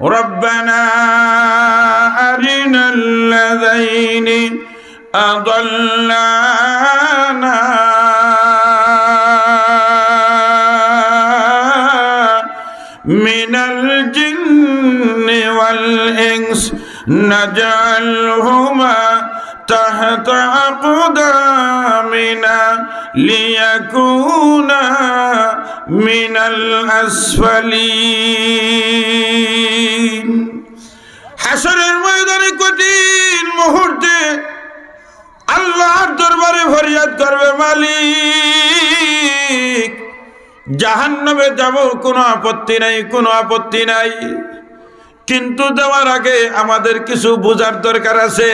ربنا أرنا الذين أضلانا. من الجن والإنس نجعلهما تحت أقدامنا ليكونا من الأسفلين হাসরের ময়দানে কঠিন মুহূর্তে আল্লাহর দরবারে ফরিয়াদ করবে মালিক জাহান্নামে যাব কোনো আপত্তি নাই কোনো আপত্তি নাই কিন্তু দেওয়ার আগে আমাদের কিছু বোঝার দরকার আছে,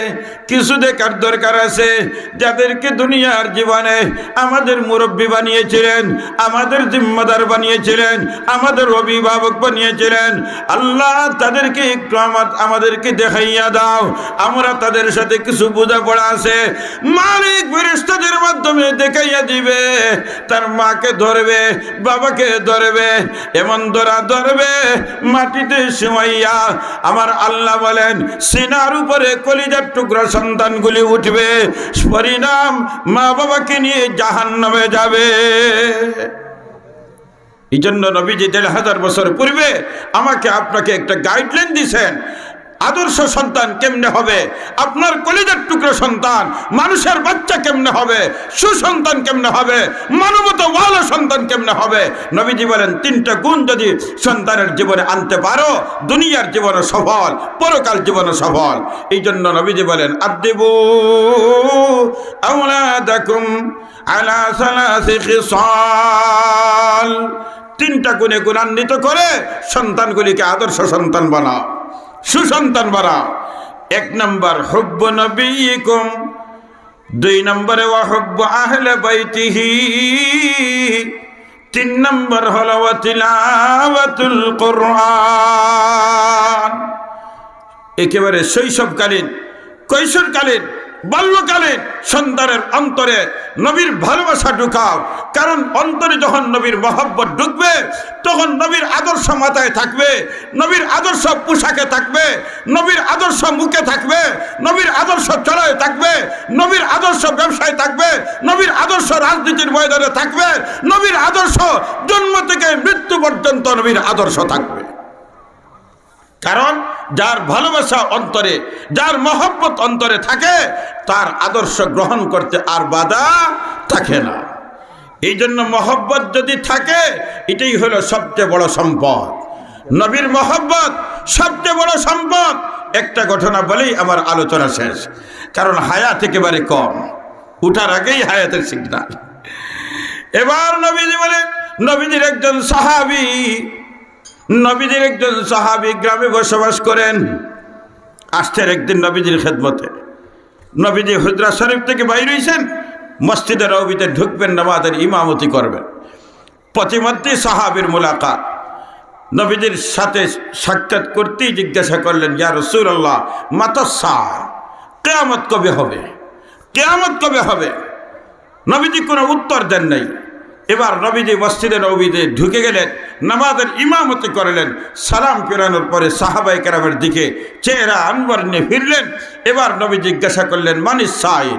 কিছু দেখার দরকার আছে। যাদেরকে দুনিয়ার জীবনে আমাদের মুরব্বী বানিয়েছিলেন, আমাদের জিম্মাদার বানিয়েছিলেন, আমাদের অভিভাবক বানিয়েছিলেন, আল্লাহ তাদেরকে একটু আমার, আমাদেরকে দেখাইয়া দাও। আমরা তাদের সাথে কিছু বোঝাপড়া আছে। মালিক ফেরেশতাদের মাধ্যমে দেখাইয়া দিবে। তার মাকে ধরবে, বাবাকে ধরবে, এমন ধরা ধরবে, মাটিতে শুয়াইয়া আমার আল্লাহ বলেন, সিনার উপরে কলিজার টুকরা সন্তানগুলি উঠবে, পরিণাম মা বাবাকে নিয়ে জাহান নামে যাবে। এই জন্য নবীজি দেড় হাজার বছর পূর্বে আমাকে আপনাকে একটা গাইডলাইন দিছেন আদর্শ সন্তান কেমনে হবে? আপনার কলিজার টুকরো সন্তান, মানুষের বাচ্চা কেমনে হবে? সুসন্তান কেমনে হবে? মানবতা ওয়ালা সন্তান কেমনে হবে? নবীজি বলেন, তিনটা গুণ যদি সন্তানের জীবনে আনতে পারো, দুনিয়ার জীবনে সফল, পরকাল জীবনে সফল। এই জন্য নবীজি বলেন আদিবু সালাসি খিসাল। তিনটা গুণে গুণান্বিত করে সন্তানগুলিকে আদর্শ সন্তান বানাও। সুসন্তান বাড়া এক নম্বর, হব্ব নবীকুম। দুই নম্বরে ওয়াহব্ব আহলে বাইতিহি। তিন নম্বর হল তিলাওয়াতুল কোরআন। একেবারে শৈশবকালীন, কৈশোরকালীন বাল্যকালীন সন্তানের অন্তরে নবীর ভালোবাসা ঢুকাও। কারণ অন্তরে যখন নবীর মহব্বত ঢুকবে, তখন নবীর আদর্শ মাথায় থাকবে, নবীর আদর্শ পোশাকে থাকবে, নবীর আদর্শ মুখে থাকবে, নবীর আদর্শ চলায় থাকবে, নবীর আদর্শ ব্যবসায় থাকবে, নবীর আদর্শ রাজনীতির ময়দানে থাকবে, নবীর আদর্শ জন্ম থেকে মৃত্যু পর্যন্ত নবীর আদর্শ থাকবে। কারণ যার ভালোবাসা অন্তরে, যার মহব্বত অন্তরে থাকে, তার আদর্শ গ্রহণ করতে আর বাধা থাকে না। এই জন্য মহব্বত যদি থাকে, এটাই হলো সবচেয়ে বড় সম্পদ। নবীর মহব্বত সবচেয়ে বড় সম্পদ। একটা ঘটনা বলেই আমার আলোচনা শেষ। কারণ হায়াত একেবারে কম। উঠার আগেই হায়াতের সিগনাল এবার নবীজি বলে নবীজির একজন সাহাবি নবীজির একজন সাহাবি গ্রামে বসবাস করেন। আসছেন একদিন নবীজির খেদমতে। নবীজি হুজরা শরীফ থেকে বাইর হয়েছেন মসজিদে রবিতে ঢুকবেন, নামাজের ইমামতি করবেন। প্রতিমধ্যে সাহাবির মোলাকাত। নবীজির সাথে সাক্ষাৎ করতেই জিজ্ঞাসা করলেন, ইয়া রসুল্লাহ মাতসা কেয়ামত কবে হবে? কেয়ামত কবে হবে? নবীজি কোনো উত্তর দেন নাই। এবার নবীজি মসজিদে নবীতে ঢুকে গেলেন, নামাজের ইমামতি করলেন, সালাম ফেরানোর পরে সাহাবাই কেরামের দিকে চেহারা আনবার নিয়ে ফিরলেন। এবার নবী জিজ্ঞাসা করলেন মানিস সাইল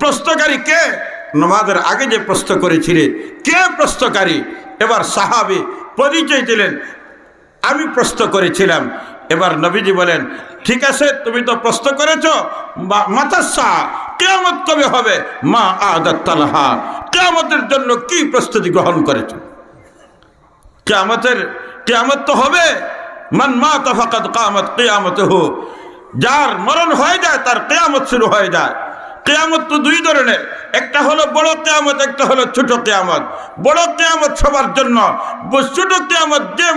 প্রশ্নকারী কে? নমাজের আগে যে প্রশ্ন করেছিলেন কে প্রশ্নকারী এবার সাহাবি পরিচয় দিলেন, আমি প্রশ্ন করেছিলাম এবার নবীজি বলেন, ঠিক আছে, তুমি তো প্রশ্ন করেছ মাতাসা, কেয়ামত কবে হবে? মা আদাত্তালাহা কেয়ামতের জন্য কি প্রস্তুতি গ্রহণ করেছ? কেয়ামতের, কেয়ামত তো হবে। মান মা তফাকাত কামত কেয়ামত হোক যার মরণ হয়ে যায়, তার কেয়ামত শুরু হয়ে যায়। কেয়ামত তো দুই ধরনের। একটা হলো বড় কেয়ামত, একটা হলো ছোট কেয়ামত। বড় কেয়ামত সবার জন্য, ছোট কেয়ামত যে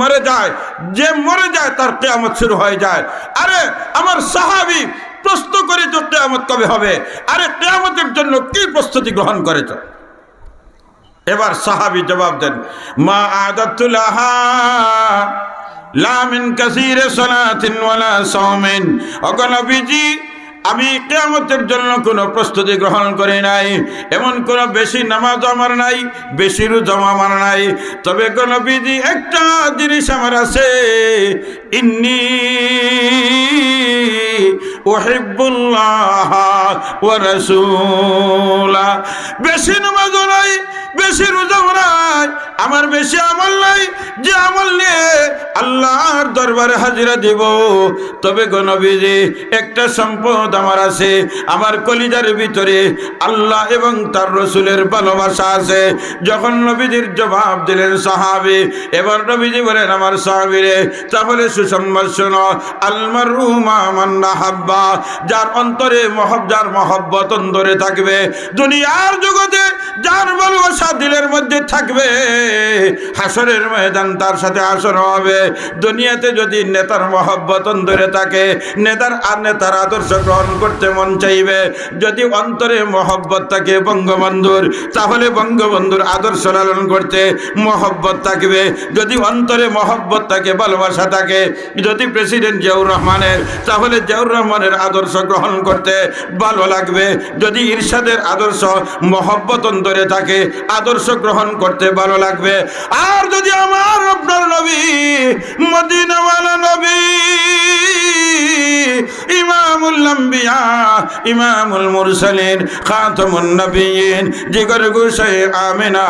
মরে যায়, যে মরে যায় তার কেয়ামত শুরু হয়ে যায়। আরে, আমার সাহাবি প্রশ্ন করেছ কেয়ামত কবে হবে? আরে, কেয়ামতের জন্য কি প্রস্তুতি গ্রহণ করেছ? এবার সাহাবি জবাব দেন, মা আদাতুলাহা লামিন কাসিরে সালাতিন ওয়ালা সাওমিন। অগনবীজি আমি কেয়ামতের জন্য কোনো প্রস্তুতি গ্রহণ করি নাই। এমন কোনো বেশি নামাজ আমার নাই, বেশি রোজা আমার নাই। তবে কোনো বিধি একটা জিনিস আমার আছে। ইন্নি ওহিবুল্লাহ ওয়া রাসূলা। বেশি নামাজ নাই, বেশি রোজা নাই, আমার বেশি আমল নাই, যে আমল নিয়ে আল্লাহর দরবারে হাজিরা দিব। তবে গণবিজি একটা সম্পদ আমার আছে, আমার কলিজার ভিতরে আল্লাহ এবং তার রসুলের ভালোবাসা আছে। যখন নবীজির জবাব দিলেন সাহাবি, এবার নবীজি বলেন, আমার সাহাবিরে, তাহলে শোনো আলমার রুমা মান্না হাব্বা যার অন্তরে মহব যার মহব্বত অন্তরে থাকবে। দুনিয়ার জগতে যার ভালোবাসা দিলের মধ্যে থাকবে, হাসরের ময়দান তার সাথে আসর হবে। দুনিয়াতে যদি নেতার মহব্বত অন্তরে থাকে, নেতার আর নেতার আদর্শ গ্রহণ করতে মন চাইবে। যদি অন্তরে মহব্বত থাকে বঙ্গবন্ধুর, তাহলে বঙ্গবন্ধুর আদর্শ লালন করতে মহব্বত থাকবে। যদি অন্তরে মহব্বত থাকে, ভালোবাসা থাকে, যদি প্রেসিডেন্ট জিয়াউর রহমানের, তাহলে জিয়াউর রহমানের আদর্শ গ্রহণ করতে ভালো লাগবে। যদি ইরশাদের আদর্শ মহব্বত অন্তরে থাকে, আদর্শ গ্রহণ করতে ভালো লাগবে। আর যদি আমার আপনার নবী, মদিনাওয়ালা নবী, ইমামুল জিগর আমিনা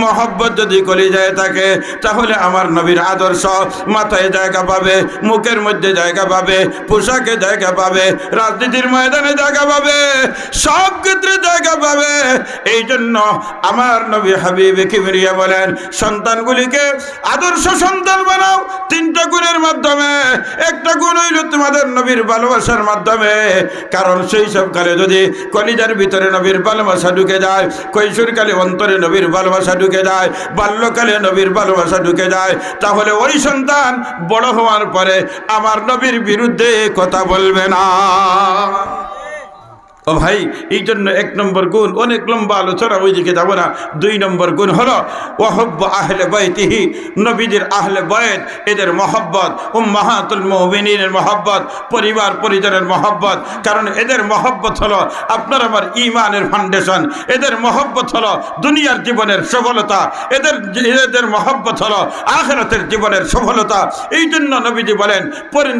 মহব্বত যদি কলিজায় থাকে, তাহলে আমার নবীর আদর্শ মাথায় জায়গা পাবে। মুখের মধ্যে জায়গা পাবে, পোশাকে জায়গা পাবে, রাজনীতির ময়দানে জায়গা পাবে, সব ক্ষেত্রে জায়গা পাবে। এই জন্য আমার নবী হাবিব কিবরিয়া বলেন, সন্তানগুলিকে আদর্শ সন্তান বানাও তিনটা গুণের মাধ্যমে। একটা গুণ হইল তোমাদের নবীর ভালোবাসার মাধ্যমে। কারণ সেই সব কালে যদি কলিজার ভিতরে নবীর ভালোবাসা ঢুকে যায় কৈশোরকালে অন্তরে নবীর ভালোবাসা ঢুকে যায়, বাল্যকালে নবীর ভালোবাসা ঢুকে যায়, তাহলে ওই সন্তান বড় হওয়ার পরে আমার নবীর বিরুদ্ধে কথা বলবে না। ও ভাই, এই জন্য এক নম্বর গুণ, অনেক লম্বা আলোচনা ওই দিকে যাব না। দুই নম্বর গুণ হলো ওহব্ব আহলে বয়তিহি নবীদের আহলে বয়েত এদের মহব্বত ও মাহাতুল মোহবিনের মহব্বত, পরিবার পরিজনের মহব্বত। কারণ এদের মহব্বত হলো, আপনার আমার ইমানের ফাউন্ডেশন এদের মহব্বত হলো দুনিয়ার জীবনের সফলতা, এদের এদের মহব্বত হলো আখেরাতের জীবনের সফলতা। এই জন্য নবীজি বলেন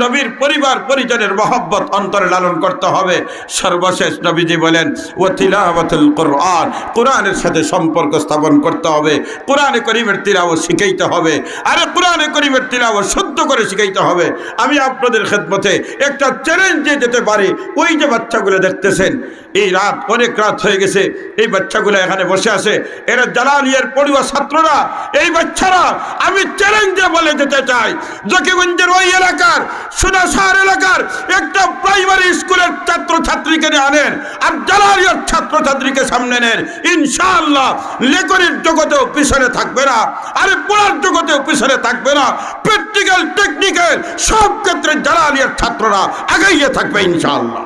নবীর পরিবার পরিজনের মহব্বত অন্তরে লালন করতে হবে। সর্বশেষ নবীজি বলেন ও তিলাওয়াতুল কোরআন, কোরআনের সাথে সম্পর্ক স্থাপন করতে হবে, কোরআনে করিমের তিলাও শিখাইতে হবে, আরে কোরআনে করিমের তিলাও শুদ্ধ করে শিখাইতে হবে। আমি আপনাদের খেদমতে একটা চ্যালেঞ্জ দিয়ে যেতে পারি। ওই যে বাচ্চাগুলো দেখতেছেন, এই রাত অনেক রাত হয়ে গেছে, এই বাচ্চাগুলো এখানে বসে আছে। এরা জালালিয়ার পড়ুয়া ছাত্ররা, এই বাচ্চারা, আমি চ্যালেঞ্জে বলে যেতে চাই, জকিগঞ্জের ওই এলাকার, সোনাসার এলাকার একটা প্রাইমারি স্কুলের ছাত্র ছাত্রীকে আনেন আর জালালিয়ার ছাত্র ছাত্রীকে সামনে নেন। ইনশাআল্লাহ লেখনের জগতেও পিছনে থাকবে না, আরে পড়ার জগতেও পিছনে থাকবে না, প্র্যাকটিক্যাল টেকনিক্যাল সব ক্ষেত্রে জালালিয়ার ছাত্ররা আগাইয়ে থাকবে ইনশাআল্লাহ।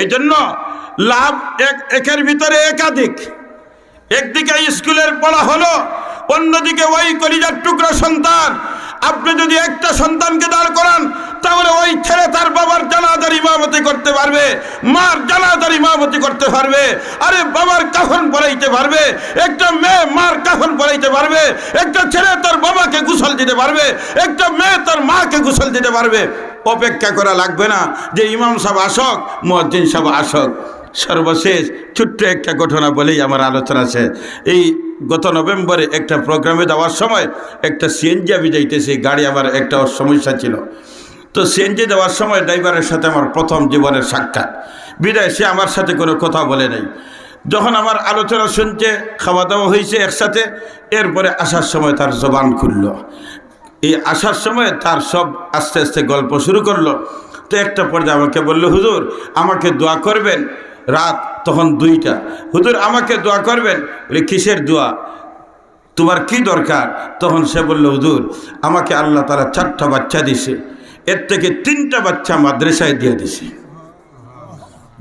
এই জন্য লাভ এক, একের ভিতরে একাধিক। একদিকে স্কুলের পড়া হলো, অন্যদিকে ওই কলিজার টুকরা সন্তান। আপনি যদি একটা সন্তানকে দাঁড় করান, তাহলে ওই ছেলে তার বাবার জানাজার ইমামতি করতে পারবে, মার জানাজার ইমামতি করতে পারবে, আরে বাবার কাফন পড়াইতে পারবে, একটা মেয়ে মার কাফন পড়াইতে পারবে, একটা ছেলে তার বাবাকে গুসল দিতে পারবে, একটা মেয়ে তার মাকে গুসল দিতে পারবে, অপেক্ষা করা লাগবে না যে ইমাম সাহেব আসক মহাজিন সাহেব আসক। সর্বশেষ ছোট্ট একটা ঘটনা বলেই আমার আলোচনা আছে এই গত নভেম্বরে একটা প্রোগ্রামে যাওয়ার সময় একটা সিএনজি আমি যাইতেছি, গাড়ি আমার একটা সমস্যা ছিল। তো সিএনজি যাওয়ার সময় ড্রাইভারের সাথে আমার প্রথম জীবনের সাক্ষাৎ। বিদায়, সে আমার সাথে কোনো কথা বলে নাই। যখন আমার আলোচনা শুনছে খাওয়া দাওয়া হয়েছে একসাথে, এরপরে আসার সময় তার জবান খুলল। এই আসার সময় তার সব আস্তে আস্তে গল্প শুরু করল। তো একটা পর্যায়ে আমাকে বলল, হুজুর, আমাকে দোয়া করবেন, রাত তখন দুইটা। হুজুর আমাকে দোয়া করবেন? বলে, কিসের দোয়া? তোমার কি দরকার? তখন সে বলল, হুজুর, আমাকে আল্লাহ তারা চারটা বাচ্চা দিছে এর থেকে তিনটা বাচ্চা মাদ্রাসায় দিয়ে দিছে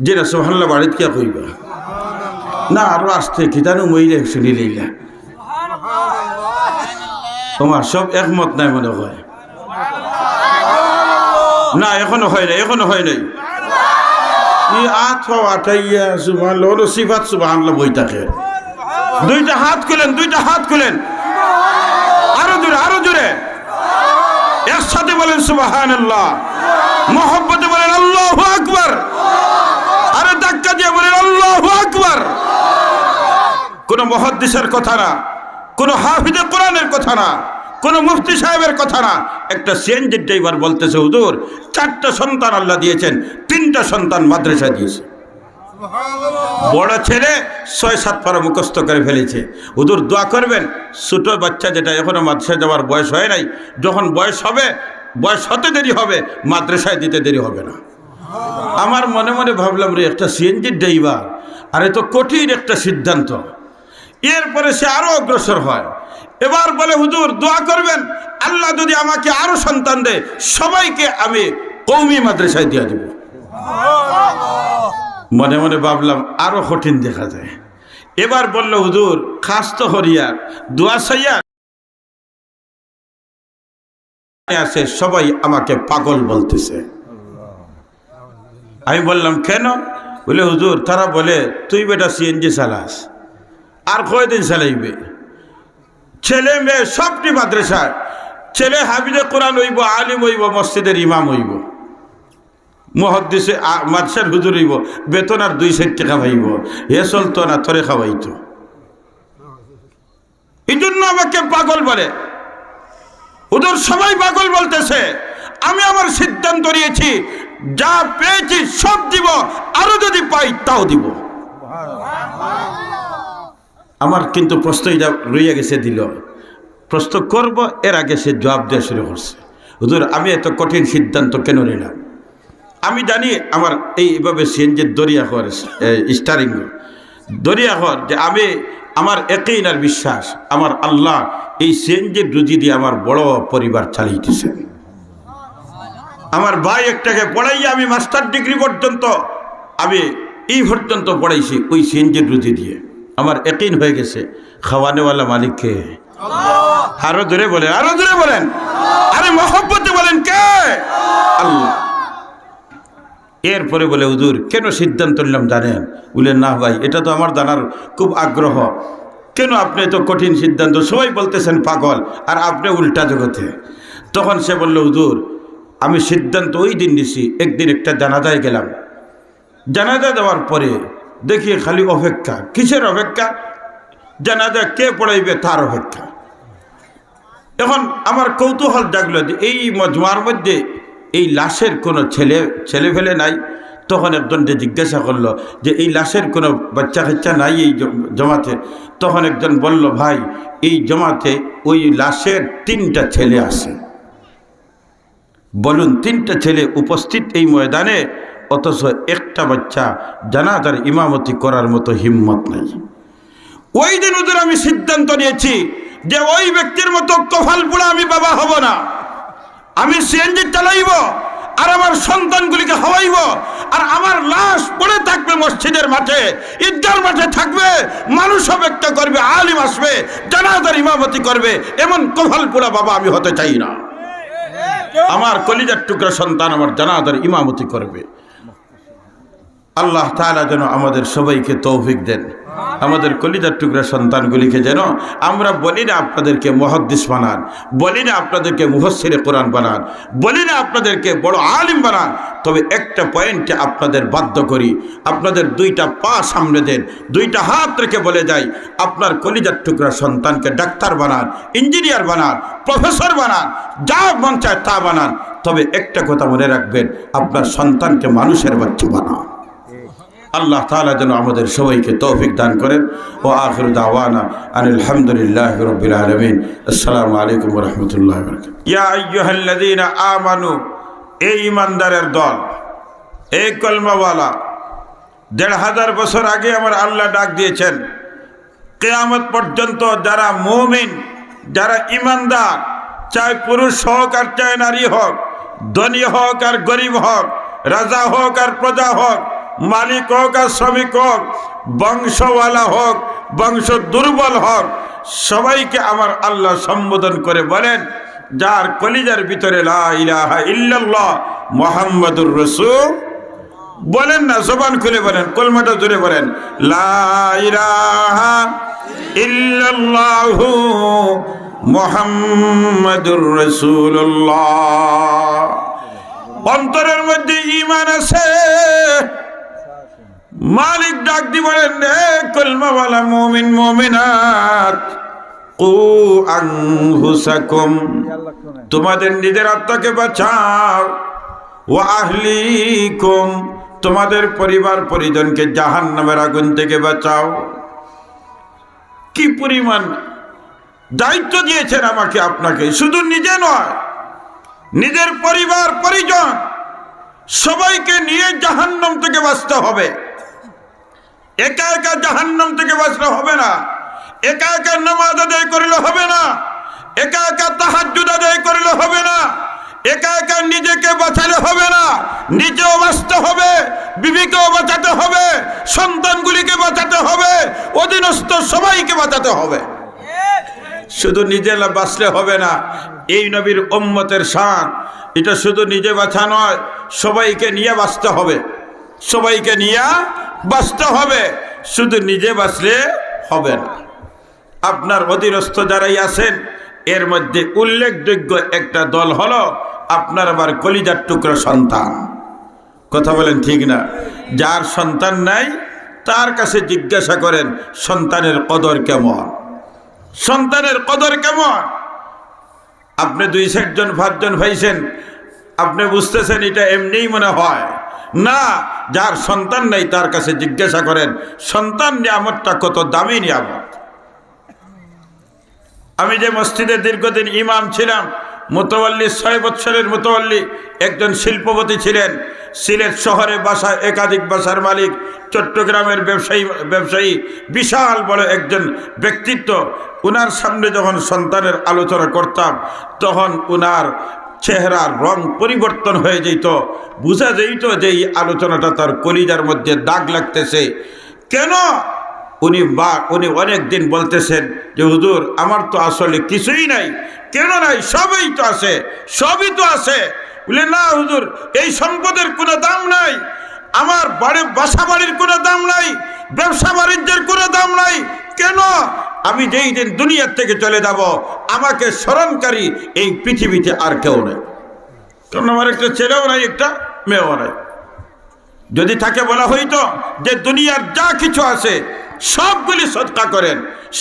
যেটা সোহাল্লা বাড়িতে কে কইবা? না, আরও আসতে কি জানো? মহিলা শুনি লইলা তোমার সব একমত নাই মনে হয়। না, এখনও হয় নাই, এখনও হয় নাই। ই থাকে। দুইটা হাত খুলেন, দুইটা হাত খুলেন। আরও আরও জোরে। এর সাথে বলেন সুবাহান মোহব্বতে বলেন আল্লাহ আকবর। আরে ধাক্কা দিয়ে বলেন আল্লাহ আকবর। কোন মহাদ্দিসের কথা না, কোন হাফিজে কোরআনের কথা না। কোন মুফতি সাহেবের কথা না। একটা সিএনজির ড্রাইভার বলতেছে হুজুর চারটা সন্তান আল্লাহ দিয়েছেন তিনটা সন্তান মাদ্রাসা দিয়েছে। বড় ছেলে ছয় সাত পারা মুখস্থ করে ফেলেছে। হুজুর দোয়া করবেন ছোট বাচ্চা যেটা এখনও মাদ্রাসায় যাওয়ার বয়স হয় নাই যখন বয়স হবে বয়স হতে দেরি হবে মাদ্রাসায় দিতে দেরি হবে না। আমার মনে মনে ভাবলাম রে একটা সিএনজির ড্রাইভার আর এ তো কঠিন একটা সিদ্ধান্ত। এরপরে সে আরও অগ্রসর হয়। এবার বলে, হুজুর, দোয়া করবেন? আল্লাহ যদি আমাকে আরও সন্তান দেয়, সবাইকে আমি কৌমি মাদ্রাসায় দিয়ে দেব। মনে মনে ভাবলাম, আরও কঠিন দেখা যায়। এবার বলল, হুজুর, খাস তো হরিয়ার, দোয়া সাইয়া আছে, সবাই আমাকে পাগল বলতেছে। আমি বললাম, কেন? বলে, হুজুর, তারা বলে, তুই বেটা সিএনজি চালাস, আর কয়দিন চালাইবে? ছেলে মেয়ে সবটি মাদ্রাসায় ছেলে হাবিজে কোরআন হইব, আলিম হইব, মসজিদের ইমাম হইব। মহদ্দিসে মাদ্রাসার হুজুর হইব, বেতন আর দুই সাইড টাকা পাইব। হে চলতো না থরে খাওয়াইতো এই জন্য আমাকে পাগল বলে। ওদের সবাই পাগল বলতেছে। আমি আমার সিদ্ধান্ত নিয়েছি, যা পেয়েছি সব দিব, আরও যদি পাই তাও দিব। আমার কিন্তু প্রশ্ন এটা রইয়া গেছে, দিল। প্রশ্ন করব, এর আগে সে জবাব দেওয়া শুরু করছে। হুজুর, আমি এত কঠিন সিদ্ধান্ত কেন নিলাম? আমি জানি আমার এইভাবে সিএনজির দরিয়া হওয়ার স্টারিং দরিয়া হওয়ার যে আমি, আমার একই আর বিশ্বাস, আমার আল্লাহ এই সিএনজির রুজি দিয়ে আমার বড় পরিবার চালিয়েছেন আমার ভাই একটাকে পড়াইয়া আমি মাস্টার ডিগ্রি পর্যন্ত, আমি এই পর্যন্ত পড়াইছি ওই সিএনজির রুজি দিয়ে। আমার একই হয়ে গেছে। খাওয়ানেওয়ালা মালিককে আরও জোরে বলেন আরও জোরে বলেন। আরে মহব্বতে বলেন কে? আল্লাহ। এরপরে বলে হুজুর কেন সিদ্ধান্ত নিলাম জানেন? বলে না ভাই এটা তো আমার জানার খুব আগ্রহ। কেন আপনি তো কঠিন সিদ্ধান্ত? সবাই বলতেছেন পাগল আর আপনি উল্টা জগতে। তখন সে বলল হুজুর আমি সিদ্ধান্ত ওই দিন নিছি একদিন একটা জানাজায় গেলাম। জানাজা দেওয়ার পরে দেখি খালি অপেক্ষা। কিসের অপেক্ষা? জানাজা কে পড়াইবে তার অপেক্ষা। এখন আমার কৌতূহল জাগলো যে এই মজমার মধ্যে এই লাশের কোনো ছেলে ছেলে ফেলে নাই। তখন একজনকে জিজ্ঞাসা করল যে এই লাশের কোনো বাচ্চা কাচ্চা নাই এই জমাতে? তখন একজন বলল, ভাই, এই জমাতে ওই লাশের তিনটা ছেলে আছে। বলুন, তিনটা ছেলে উপস্থিত এই ময়দানে? অথচ একটা বাচ্চা জানাজার ইমামতি করার মতো হিম্মত নেই। ওই দিন ওদের আমি সিদ্ধান্ত নিয়েছি যে ওই ব্যক্তির মতো কফাল পুরা আমি বাবা হব না। আমি সিএনজি চালাইব আর আমার সন্তানগুলিকে হাওয়াইব আর আমার লাশ পড়ে থাকবে মসজিদের মাঠে, ঈদগার মাঠে থাকবে, মানুষ অপেক্ষা করবে, আলিম আসবে, জানাজার ইমামতি করবে, এমন কফাল পুরা বাবা আমি হতে চাই না। আমার কলিজার টুকরা সন্তান আমার জানাজার ইমামতি করবে। আল্লাহ তাআলা যেন আমাদের সবাইকে তৌফিক দেন। আমাদের কলিজার টুকরা সন্তানগুলিকে যেন আমরা বলি না আপনাদেরকে মহাদ্দিস বানান, বলি না আপনাদেরকে মুহসিরে কোরআন বানান, বলি না আপনাদেরকে বড় আলিম বানান, তবে একটা পয়েন্টে আপনাদের বাধ্য করি, আপনাদের দুইটা পা সামনে দেন, দুইটা হাত রেখে বলে যাই, আপনার কলিজার টুকরা সন্তানকে ডাক্তার বানান, ইঞ্জিনিয়ার বানান, প্রফেসর বানান, যা মন চায় তা বানান, তবে একটা কথা মনে রাখবেন, আপনার সন্তানকে মানুষের বাচ্চা বানান আল্লাহ তাআলা যেন আমাদের সবাইকে তৌফিক দান করেন। ও আখির দাওয়ানা আনিল হামদুলিল্লাহ রাব্বিল আলামিন। আসসালামু আলাইকুম রাহমাতুল্লাহি বারাকাতুহু। আমানু এই ইমানদারের দল এই কলমাওয়ালা, দেড় হাজার বছর আগে আমার আল্লাহ ডাক দিয়েছেন, কেয়ামত পর্যন্ত যারা মুমিন, যারা ইমানদার চাই পুরুষ হোক আর চাই নারী হোক, ধনী হোক আর গরিব হোক, রাজা হোক আর প্রজা হোক মালিক হোক আর শ্রমিক হোক, বংশওয়ালা হোক, বংশ দুর্বল হোক, সবাইকে আমার আল্লাহ সম্বোধন করে বলেন, যার কলিজার ভিতরে ইল্লাল্লাহ মোহাম্মদুর রসুল। বলেন না, জবান খুলে বলেন, কলমাটা জুড়ে বলেন মোহাম্মদুর রসুল্লাহ অন্তরের মধ্যে ইমান আছে। মালিক ডাক দি বলেন রে কলমাওয়ালা মুমিন, মুমিনাত তোমাদের নিজের আত্মাকে বাঁচাও। ও আহলিকুম, তোমাদের পরিবার পরিজনকে জাহান নামের আগুন থেকে বাঁচাও। কি পরিমাণ দায়িত্ব দিয়েছেন আমাকে আপনাকে? শুধু নিজে নয়, নিজের পরিবার, পরিজন, সবাইকে নিয়ে জাহান্নাম থেকে বাঁচতে হবে। একা একা জাহান্নাম থেকে বাঁচলে হবে না। একা একা নামাজ আদায় করিলে হবে না। একা একা তাহাজুদ আদায় করিলে হবে না। একা একা নিজেকে বাঁচালে হবে না। নিজেও বাঁচতে হবে, বিবিকেও বাঁচাতে হবে, সন্তানগুলিকে বাঁচাতে হবে, অধীনস্থ সবাইকে বাঁচাতে হবে। শুধু নিজে বাঁচলে হবে না। এই নবীর ওম্মতের শান। এটা শুধু নিজে বাঁচা নয়, সবাইকে নিয়ে বাঁচতে হবে। সবাইকে নিয়ে বাঁচতে হবে, শুধু নিজে বাঁচলে হবে না। আপনার অধীনস্থ যারাই আছেন, এর মধ্যে উল্লেখযোগ্য একটা দল হলো আপনার আবার কলিজার টুকরো সন্তান। কথা বলেন ঠিক না? যার সন্তান নাই, তার কাছে জিজ্ঞাসা করেন, সন্তানের কদর কেমন? সন্তানের কদর কেমন? আপনি দুই চারজন, পাঁচজন ভাইছেন আপনি বুঝতেছেন এটা এমনিই মনে হয়। না, যার সন্তান নেই তার কাছে জিজ্ঞাসা করেন, সন্তান নিয়ামতটা কত দামি নিয়ামত? আমি যে মসজিদে দীর্ঘদিন ইমাম ছিলাম মোতোয়াল্লি ছয় বৎসরের মোতোয়াল্লি একজন শিল্পপতি ছিলেন, সিলেট শহরে বাসা একাধিক বাসার মালিক, চট্টগ্রামের ব্যবসায়ী ব্যবসায়ী, বিশাল বড় একজন ব্যক্তিত্ব। উনার সামনে যখন সন্তানের আলোচনা করতাম, তখন উনার চেহারার রং পরিবর্তন হয়ে যেত। বোঝা যেত যে এই আলোচনাটা তার কলিজার মধ্যে দাগ লাগতেছে। কেন? উনি বা, উনি অনেক দিন বলতেছেন যে, হুজুর, আমার তো আসলে কিছুই নাই। কেন নাই? সবই তো আছে, সবই তো আছে। বলে, না হুজুর, এই সম্পদের কোনো দাম নাই। আমার বাড়ি, বাসা বাড়ির কোনো দাম নাই। ব্যবসা বাণিজ্যের কোনো দাম নাই। কেন? আমি যেই দিন দুনিয়ার থেকে চলে যাব, আমাকে স্মরণকারী এই পৃথিবীতে আর কেউ নেই। কারণ আমার একটা ছেলেও নাই, একটা মেয়েও নাই। যদি তাকে বলা হইতো যে দুনিয়ার যা কিছু আছে, সবগুলি সৎকা করেন,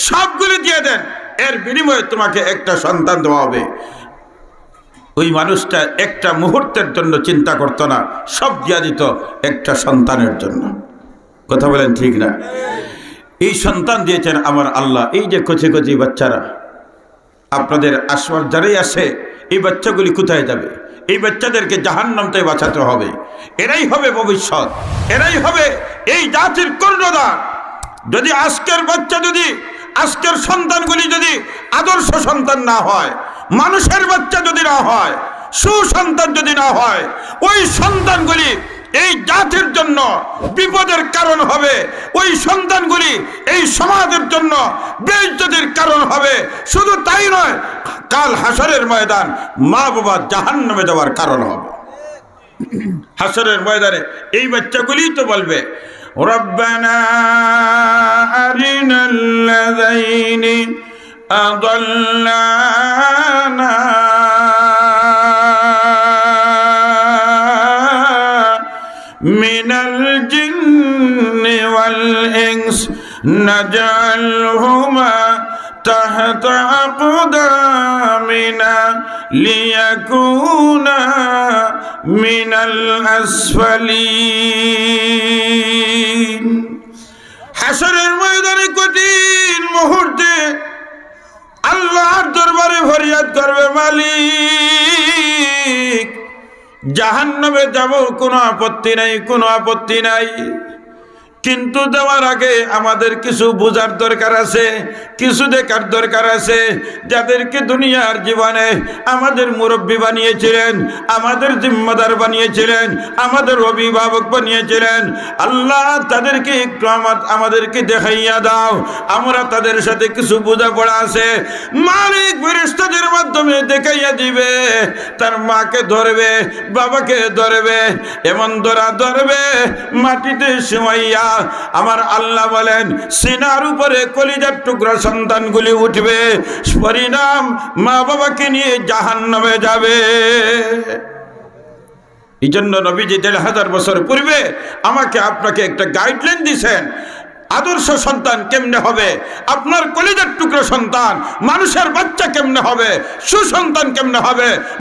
সবগুলি দিয়ে দেন, এর বিনিময়ে তোমাকে একটা সন্তান দেওয়া হবে। ওই মানুষটা একটা মুহূর্তের জন্য চিন্তা করতো না, সব দিয়া দিত একটা সন্তানের জন্য। কথা বলেন ঠিক না? এই সন্তান দিয়েছেন আমার আল্লাহ। এই যে কচি কচি বাচ্চারা, আপনাদের আশ্বাস যারাই আছে এই বাচ্চাগুলি কোথায় যাবে? এই বাচ্চাদেরকে জাহান্নাম থেকে বাঁচাতে হবে। এরাই হবে ভবিষ্যৎ। এরাই হবে এই জাতির কর্ণদার যদি আজকের বাচ্চা যদি, আজকের সন্তানগুলি যদি আদর্শ সন্তান না হয়, মানুষের বাচ্চা যদি না হয়, সুসন্তান যদি না হয়, ওই সন্তানগুলি এই জাতির জন্য বিপদের কারণ হবে, ওই সন্তানগুলি এই সমাজের জন্য বেজ্জতির কারণ হবে। শুধু তাই নয়, কাল হাসরের ময়দান মা বাবা জাহান্নামে যাওয়ার কারণ হবে। হাসরের ময়দানে এই বাচ্চাগুলি তো বলবে, রব্বানা نجعلهما تحت أقدامنا ليكونا من الأسفلين হাসরের ময়দানে কঠিন মুহূর্তে আল্লাহর দরবারে ফরিয়াদ করবে মালিক জাহান্নামে যাব কোনো আপত্তি নাই কোনো আপত্তি নাই কিন্তু দেওয়ার আগে আমাদের কিছু বোঝার দরকার আছে, কিছু দেখার দরকার আছে। যাদেরকে দুনিয়ার জীবনে আমাদের মুরব্বী বানিয়েছিলেন, আমাদের জিম্মাদার বানিয়েছিলেন, আমাদের অভিভাবক বানিয়েছিলেন, আল্লাহ তাদেরকে আমা- আমাদেরকে দেখাইয়া দাও। আমরা তাদের সাথে কিছু বোঝাপড়া আছে। মালিক ফেরেশতাদের মাধ্যমে দেখাইয়া দিবে। তার মাকে ধরবে, বাবাকে ধরবে, এমন ধরা ধরবে, মাটিতে শুয়াইয়া আমার আল্লাহ বলেন, সিনার উপরে কলিজার টুকরা সন্তানগুলি উঠবে, পরিণাম মা বাবাকে নিয়ে জাহান নামে যাবে। এই জন্য নবীজি দেড় হাজার বছর পূর্বে আমাকে আপনাকে একটা গাইডলাইন দিছেন, আদর্শ সন্তান কেমনে হবে, আপনার কলিজার টুকরো সন্তান, মানুষের বাচ্চা কেমনে হবে, সুসন্তান কেমনে হবে?